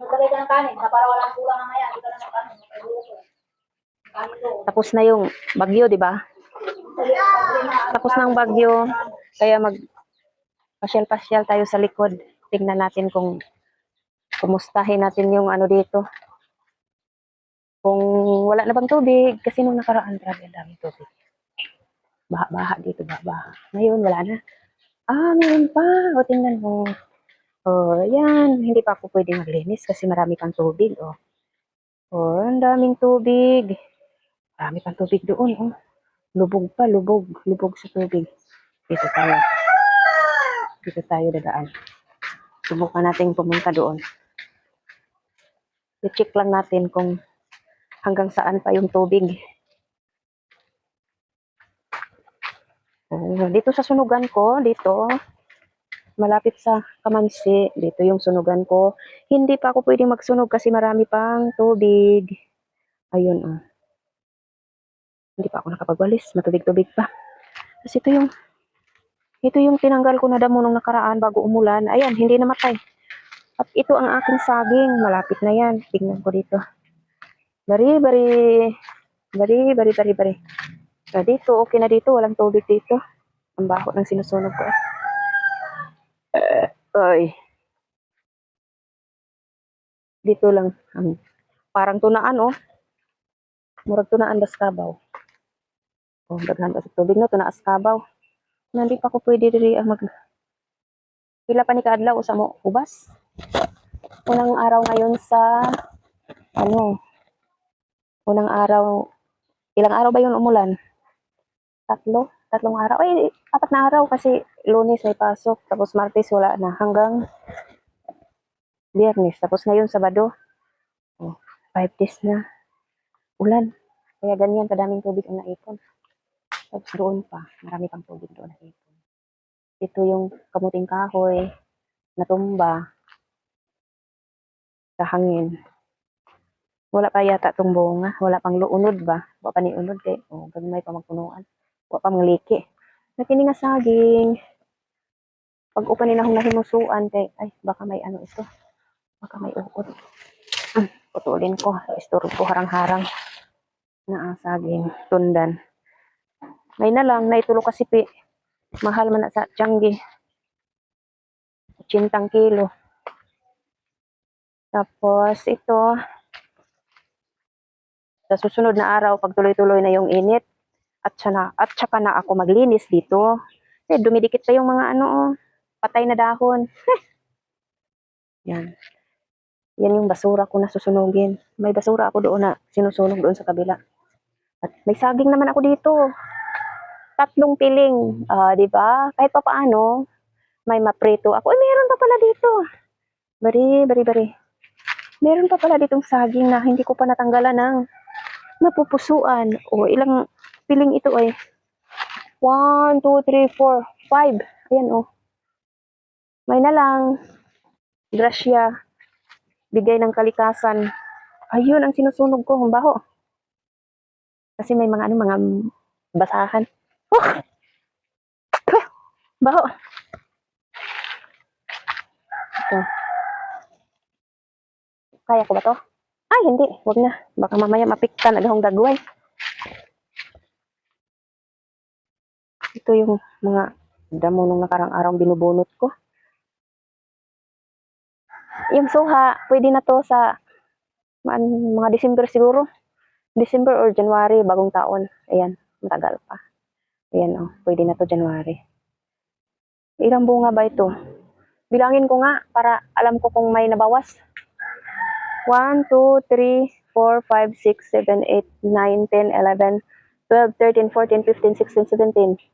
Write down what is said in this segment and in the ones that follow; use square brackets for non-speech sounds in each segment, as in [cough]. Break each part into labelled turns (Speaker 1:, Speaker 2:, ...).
Speaker 1: Magdalay ka ng kanin, na para walang kulang mamaya. Dito na ng kanin, magluluto. Tapos na yung bagyo, di ba? Tapos ng bagyo, kaya mag pasyal-pasyal tayo sa likod. Tingnan natin kung kumustahin natin yung ano dito. Kung wala na bang tubig, kasi nung nakaraan, grabe ang daming tubig. Baha-baha dito, baha-baha. Ngayon, wala na. Ah, meron pa. O, tingnan mo. Oh, yan. Hindi pa ako pwede maglinis kasi marami pang tubig, oh. Oh, ang daming tubig. Marami pang tubig doon, oh. Lubog pa, lubog. Lubog sa tubig. Dito tayo. Dito tayo dadaan. Subukan natin pumunta doon. I-check lang natin kung hanggang saan pa yung tubig. Oh, dito sa sunugan ko, dito, malapit sa Kamansi. Dito yung sunugan ko. Hindi pa ako pwedeng magsunog kasi marami pang tubig. Ayun ah. Hindi pa ako nakapagwalis. Matubig-tubig pa. Kasi ito yung ito yung tinanggal ko na damo nung nakaraan bago umulan. Ayan, hindi namatay. At ito ang aking saging. Malapit na yan. Tingnan ko dito. Bari, bari. Bari, bari, bari, bari. So, dito, okay na dito. Walang tubig dito. Ang baho ng sinusunog ko. Uh, oy. Dito lang. Um, parang tunaan, oh. Murag tunaan das kabaw. Oh, daghan pa sa tubig, no? Tunaas kabaw. Nandi pa ko pwede diri ang ah, mag... Pila pa ni kaadlaw sa mo ubas. Unang araw ngayon sa... Ano? Unang araw... Ilang araw ba yun umulan? Tatlo? tatlong araw, ay apat na araw kasi lunes may pasok, tapos martes wala na hanggang biyernes. Tapos ngayon sabado, oh, five days na ulan. Kaya ganyan, kadaming tubig ang naipon. Tapos doon pa, marami pang tubig doon naipon. Ito yung kamuting kahoy, natumba, sa hangin. Wala pa yata itong bunga. Wala pang luunod ba? Wala pa niunod kay. O, oh, gamay pa magpunuan. Wa pa mangliki. Nakini nga saging. Pag upa ni nahong nahimusuan kay ay baka may ano ito. Baka may uod. Um, hmm, putulin ko, istorbo ko harang-harang na ang saging tundan. May na lang, naitulo kasi pi. Mahal man na sa tiyanggi. 80 kilo. Tapos ito, sa susunod na araw, pag tuloy-tuloy na yung init, at saka, at saka na ako maglinis dito. Kasi eh, dumidikit pa yung mga ano, oh, patay na dahon. [laughs] Yan. Yan yung basura ko na susunugin. May basura ako doon na sinusunog doon sa kabila. At may saging naman ako dito. Tatlong piling, uh, di ba? Kahit pa paano, may maprito ako. Eh, meron pa pala dito. Bari, bari, bari. Meron pa pala ditong saging na hindi ko pa natanggalan ng napupusuan. O ilang piling ito ay 1, 2, 3, 4, 5. Ayan oh. May na lang. Gracia. Bigay ng kalikasan. Ayun ang sinusunog ko. Humbaho. Kasi may mga ano, mga basahan. Oh! Baho. Ito. Kaya ko ba to? Ay, hindi. Huwag na. Baka mamaya mapikta mapiktan agahong dagway. Ito yung mga damo nung nakarang araw binubunot ko. Yung suha, pwede na to sa mga December siguro. December or January, bagong taon. Ayan, matagal pa. Ayan o, oh, pwede na to January. Ilang bunga ba ito? Bilangin ko nga para alam ko kung may nabawas. 1, 2, 3, 4, 5, 6, 7, 8, 9, 10, 11, 12, 13, 14, 15, 16, 17.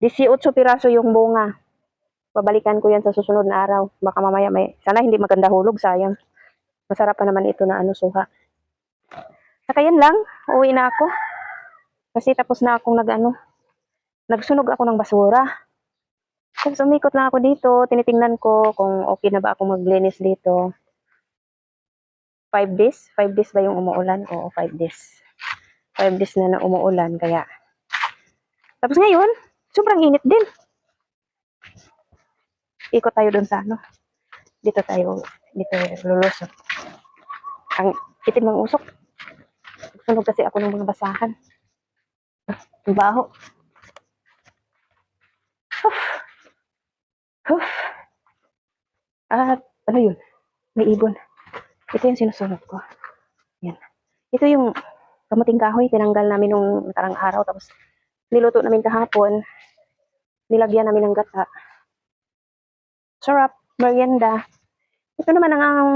Speaker 1: 18 piraso yung bunga. Babalikan ko yan sa susunod na araw. Baka mamaya may, sana hindi maganda hulog, sayang. Masarap pa naman ito na ano, suha. Saka yan lang, uuwi na ako. Kasi tapos na akong nag-ano, nagsunog ako ng basura. Tapos umikot lang ako dito, tinitingnan ko kung okay na ba ako maglinis dito. 5 days? 5 days ba yung umuulan? Oo, 5 days. 5 days na na umuulan, kaya. Tapos ngayon, Sobrang init din. Ikot tayo dun sa ano. Dito tayo, dito lulusot. Ang itim ng usok. Sunog kasi ako ng mga basahan. Ang baho. Huff. Huff. At ano yun? May ibon. Ito yung sinusunod ko. Yan. Ito yung kamuting kahoy. Tinanggal namin nung nakarang araw. Tapos niluto namin kahapon, nilagyan namin ng gata. Sarap, merienda. Ito naman ang, ang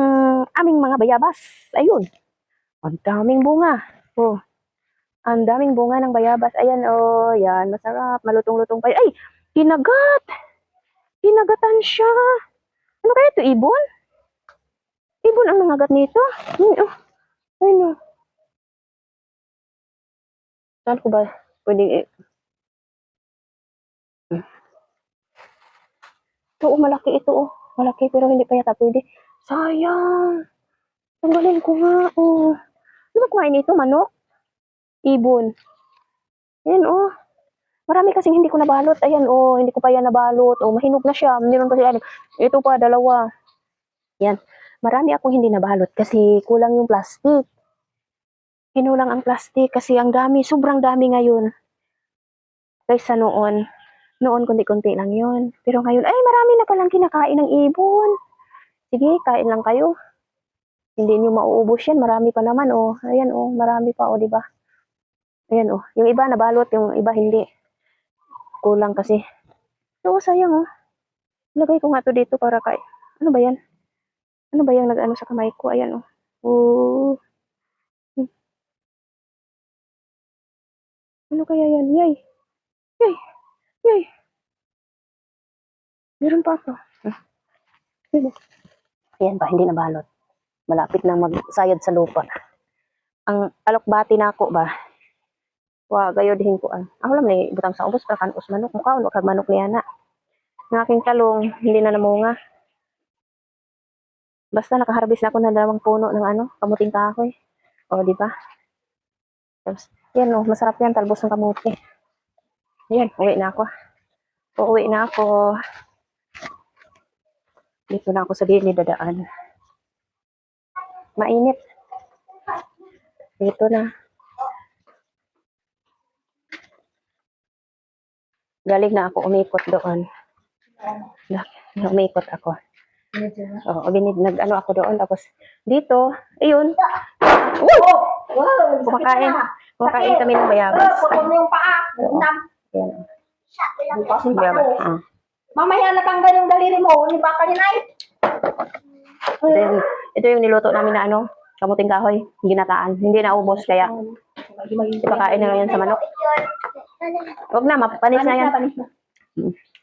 Speaker 1: aming mga bayabas. Ayun. Ang daming bunga. Oh. Ang daming bunga ng bayabas. Ayan, oh, yan. Masarap. Malutong-lutong pa. Ay, kinagat! Kinagatan siya. Ano kaya ito, ibon? Ibon ang nangagat nito. Ay, oh. Ayun, oh. Saan ko ba? Pwede eh. Ito, oh, malaki ito, oh. Malaki, pero hindi pa yata pwede. Sayang! Tanggalin ko nga, oh. Ano ba ito, manok? Ibon. Ayan, oh. Marami kasing hindi ko nabalot. Ayan, oh. Hindi ko pa yan nabalot. Oh, mahinog na siya. Meron pa siya. Ano, ito pa, dalawa. Yan. Marami akong hindi nabalot kasi kulang yung plastic kinulang ang plastic kasi ang dami, sobrang dami ngayon. Kaysa noon, noon kunti-kunti lang yun. Pero ngayon, ay marami na palang kinakain ng ibon. Sige, kain lang kayo. Hindi niyo mauubos yan, marami pa naman oh. Ayan oh, marami pa oh, di ba? Ayan oh, yung iba nabalot, yung iba hindi. Kulang kasi. so, sayang oh. Lagay ko nga to dito para kay... Ano ba yan? Ano ba yung nag-ano sa kamay ko? Ayan oh. Ooh. Ano kaya yan? Yay! Yay! Yay! Meron pa ito. Huh? Ah. Ayan pa, hindi nabalot. Malapit nang magsayad sa lupa. Ang alokbati na ako ba? Wa, gayod ko. Ang alam ni, butang sa ubos, para us manok. Mukha, ano kag manok niya na. Ang aking talong, hindi na namunga. Basta nakaharbis na ako ng dalawang puno ng ano, kamuting kahoy. O, di ba? Tapos, yan oh, masarap yan, talbos ng kamote. Yan, uwi na ako. Uuwi na ako. Dito na ako sa dili dadaan. Mainit. Dito na. Galing na ako umikot doon. Umikot ako. Oo, oh, binid, nag-ano ako doon. Tapos, dito, ayun. Oh! Wow, Kumakain. Kumakain kami ng bayabas.
Speaker 2: Putol yung paa.
Speaker 1: Nam. Bukas yung bayabas. Ah. Mamaya natanggal yung daliri mo. Hindi ba kanina ay? Ito yung, ito yung niluto namin na ano, kamuting kahoy, ginataan. Hindi naubos kaya ipakain na lang yan sa manok. Huwag na, mapanis na yan. Panis na, panis mm. na.